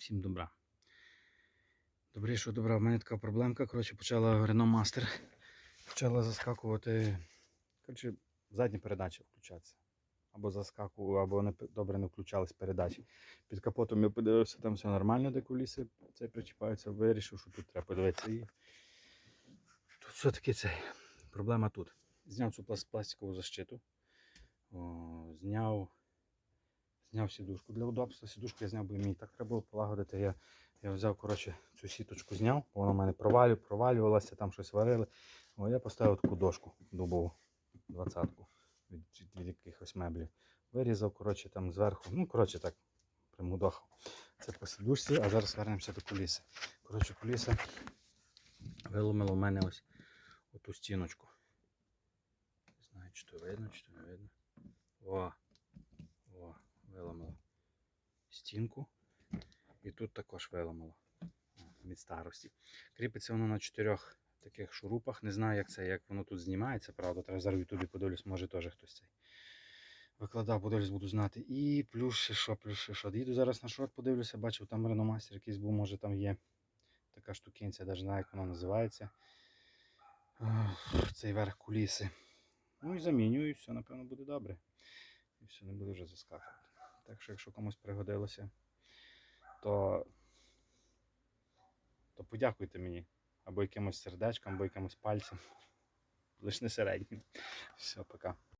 Всім добра. Добрішого добра. У мене така проблемка. Коротше, почала Renault Master. Почала заскакувати. Коротше, задні передачі включатися. Або заскакував, або не, добре не включались передачі. Під капотом я подивився, там все нормально, де куліси це причіпаються. Вирішив, що тут треба подивитися. І тут все-таки це. Проблема тут. Зняв цю пластикову защиту. О, зняв Зняв сідушку для удобства. Сідушку я зняв, бо мені так треба було полагодити. Я, я взяв коротше, цю сіточку зняв, вона в мене провалю, провалювалася, там щось варили. О, я поставив таку дошку дубову, двадцятку від, від, якихось меблів. Вирізав, коротше, там зверху. Ну, коротше, так, примудохав. Це по сідушці, а зараз вернемося до куліси. Коротше, куліса виломило в мене ось оту стіночку. Не знаю, чи то видно, чи то не видно. О, стінку. І тут також виламало від старості. Кріпиться воно на чотирьох таких шурупах. Не знаю, як це, як воно тут знімається, правда. Треба зараз в Ютубі подивлюсь, може теж хтось цей викладав, подивлюсь, буду знати. І плюс ще що, плюс ще що. Їду зараз на шорт, подивлюся, бачив, там реномастер якийсь був, може там є така штукінця, навіть знаю, як вона називається. Цей верх куліси. Ну і замінюю, і все, напевно, буде добре. І все, не буде вже заскакувати. Так що, якщо комусь пригодилося, то, то подякуйте мені. Або якимось сердечком, або якимось пальцем. Лиш не середнім. Все, пока.